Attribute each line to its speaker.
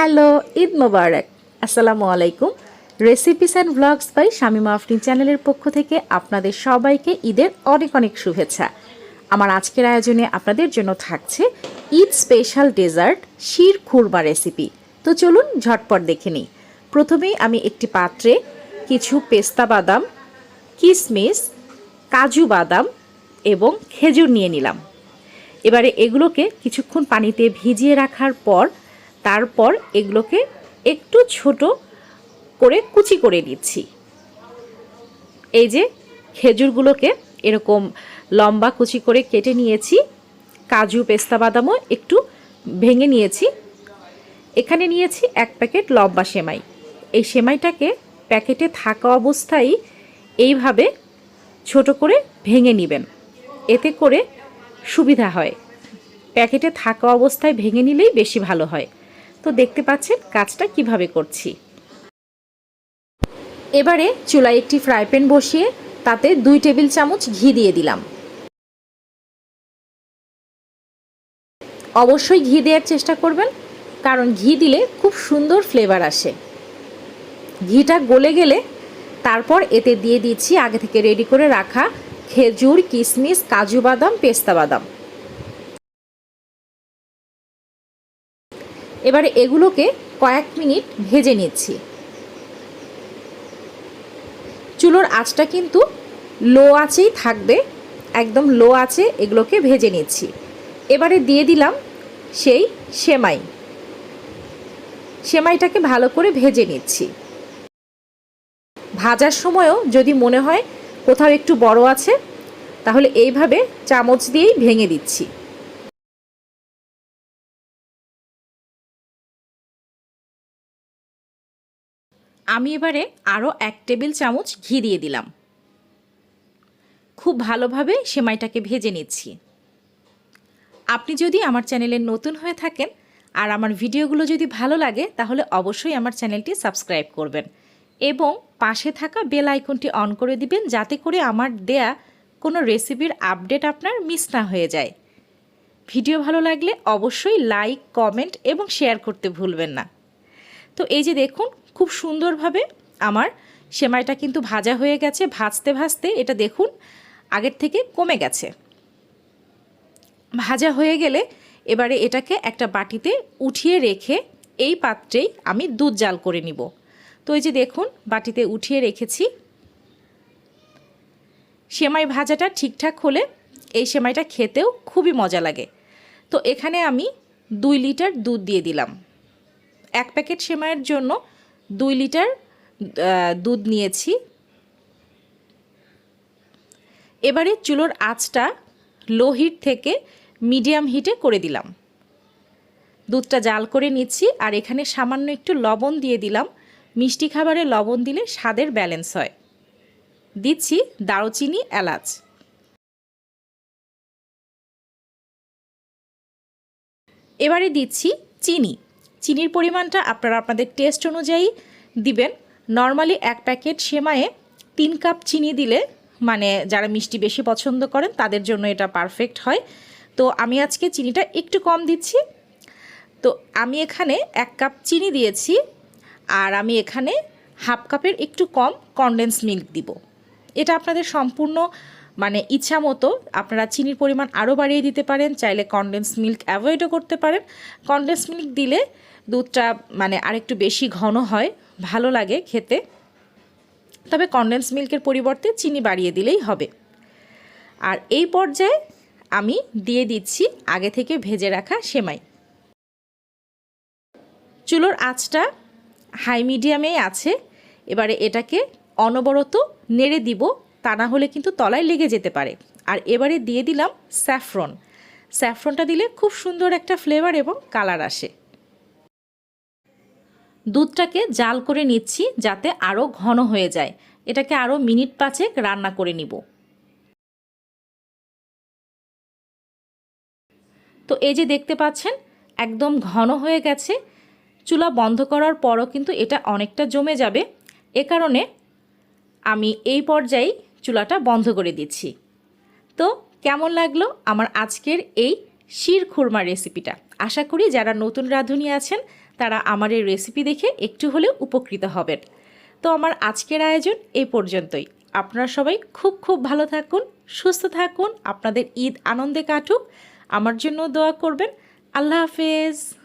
Speaker 1: Hello, Eid মোবারক। আসসালামু আলাইকুম। Recipes and blogs by Shamima Afrin চ্যানেলের পক্ষ থেকে আপনাদের সবাইকে ঈদের অনেক অনেক শুভেচ্ছা। আমার আজকের আয়োজনে আপনাদের জন্য থাকছে ঈদ স্পেশাল ডেজার্ট শির খুরমা রেসিপি তো চলুন ঝটপট দেখে নিই। প্রথমেই আমি একটি পাত্রে কিছু পেস্তা বাদাম কিশমিশ কাজু বাদাম এবং খেজুর নিয়ে নিলাম। এবারে এগুলোকে কিছুক্ষণ পানিতে ভিজিয়ে রাখার পর তারপর এগুলোকে একটু ছোট করে কুচি করে নিচ্ছি। এই যে খেজুরগুলোকে এরকম লম্বা কুচি করে কেটে নিয়েছি। কাজু, পেস্তা, বাদামও একটু ভেঙে নিয়েছি। এখানে নিয়েছি এক প্যাকেট লম্বা সেমাই। এই সেমাইটাকে প্যাকেটে থাকা অবস্থায় এইভাবে ছোট করে ভেঙে নেবেন। এতে করে সুবিধা হয়। প্যাকেটে থাকা অবস্থায় ভেঙে নিলেই বেশি ভালো হয়। তো দেখতে পাচ্ছেন কাজটা কীভাবে করছি। এবারে চুলায় একটি ফ্রাই প্যান বসিয়ে তাতে দুই টেবিল চামচ ঘি দিয়ে দিলাম। অবশ্যই ঘি দেওয়ার চেষ্টা করবেন, কারণ ঘি দিলে খুব সুন্দর ফ্লেভার আসে। ঘিটা গলে গেলে তারপর এতে দিয়ে দিচ্ছি আগে থেকে রেডি করে রাখা খেজুর কিশমিশ কাজু বাদাম, পেস্তা বাদাম। এবারে এগুলোকে কয়েক মিনিট ভেজে নিচ্ছি। চুলোর আঁচটা কিন্তু লো আঁচেই থাকবে, একদম লো আছে এগুলোকে ভেজে নিচ্ছি। এবারে দিয়ে দিলাম সেই সেমাই। সেমাইটাকে ভালো করে ভেজে নিচ্ছি। ভাজার সময়ও যদি মনে হয় কোথাও একটু বড় আছে, তাহলে এইভাবে চামচ দিয়েই ভেঙে দিচ্ছি। আমি এবারে আরও এক টেবিল চামচ ঘি দিয়ে দিলাম। খুব ভালোভাবে সেমাইটাকে ভেজে নিচ্ছি। আপনি যদি আমার চ্যানেলে নতুন হয়ে থাকেন আর আমার ভিডিওগুলো যদি ভালো লাগে, তাহলে অবশ্যই আমার চ্যানেলটি সাবস্ক্রাইব করবেন এবং পাশে থাকা বেল আইকনটি অন করে দিবেন, যাতে করে আমার দেয়া কোনো রেসিপির আপডেট আপনার মিস না হয়ে যায়। ভিডিও ভালো লাগলে অবশ্যই লাইক, কমেন্ট এবং শেয়ার করতে ভুলবেন না। তো এই যে দেখুন খুব সুন্দরভাবে আমার সেমাইটা কিন্তু ভাজা হয়ে গেছে। ভাজতে ভাজতে এটা দেখুন আগের থেকে কমে গেছে। ভাজা হয়ে গেলে এবারে এটাকে একটা বাটিতে উঠিয়ে রেখে এই পাত্রেই আমি দুধ জাল করে নিব। তো এই যে দেখুন বাটিতে উঠিয়ে রেখেছি। সেমাই ভাজাটা ঠিকঠাক হলে এই সেমাইটা খেতেও খুবই মজা লাগে। তো এখানে আমি দুই লিটার দুধ দিয়ে দিলাম। এক প্যাকেট সেমাইয়ের জন্য দুই লিটার দুধ নিয়েছি। এবারে চুলোর আঁচটা লো হিট থেকে মিডিয়াম হিটে করে দিলাম। দুধটা জাল করে নিচ্ছি আর এখানে সামান্য একটু লবণ দিয়ে দিলাম। মিষ্টি খাবারে লবণ দিলে স্বাদের ব্যালেন্স হয়। দিচ্ছি দারুচিনি এলাচ। এবারে দিচ্ছি চিনি। চিনির পরিমাণটা আপনারা আপনাদের টেস্ট অনুযায়ী দিবেন। নর্মালি এক প্যাকেট সেমায়ে তিন কাপ চিনি দিলে মানে যারা মিষ্টি বেশি পছন্দ করেন, তাদের জন্য এটা পারফেক্ট হয়। তো আমি আজকে চিনিটা একটু কম দিচ্ছি। তো আমি এখানে এক কাপ চিনি দিয়েছি, আর আমি এখানে হাফ কাপের একটু কম কনডেন্স মিল্ক দিব। এটা আপনাদের সম্পূর্ণ মানে ইচ্ছা মতো আপনারা চিনির পরিমাণ আরও বাড়িয়ে দিতে পারেন, চাইলে কনডেন্স মিল্ক অ্যাভয়েডও করতে পারেন। কনডেন্স মিল্ক দিলে দুধটা মানে আরেকটু বেশি ঘন হয়, ভালো লাগে খেতে। তবে কনডেন্স মিল্কের পরিবর্তে চিনি বাড়িয়ে দিলেই হবে। আর এই পর্যায়ে আমি দিয়ে দিচ্ছি আগে থেকে ভেজে রাখা সেমাই। চুলোর আঁচটা হাই মিডিয়ামেই আছে। এবারে এটাকে অনবরত নেড়ে দিব তা না হলে কিন্তু তলায় লেগে যেতে পারে। আর এবারে দিয়ে দিলাম স্যাফরন। স্যাফরনটা দিলে খুব সুন্দর একটা ফ্লেভার এবং কালার আসে। দুধটাকে জাল করে নিচ্ছি যাতে আরও ঘন হয়ে যায়। এটাকে আরও মিনিট পাঁচেক রান্না করে নিব। তো এই যে দেখতে পাচ্ছেন, একদম ঘন হয়ে গেছে। চুলা বন্ধ করার পরও কিন্তু এটা অনেকটা জমে যাবে। এ কারণে আমি এই পর্যায়েই চুলাটা বন্ধ করে দিচ্ছি। তো কেমন লাগল আমার আজকের এই শির খুরমা রেসিপিটা? আশা করি যারা নতুন রাঁধুনি আছেন, তারা আমার এই রেসিপি দেখে একটু হলেও উপকৃত হবেন। তো আমার আজকের আয়োজন এই পর্যন্তই। আপনারা সবাই খুব খুব ভালো থাকুন, সুস্থ থাকুন, আপনাদের ঈদ আনন্দে কাটুক। আমার জন্য দোয়া করবেন। আল্লাহ হাফেজ।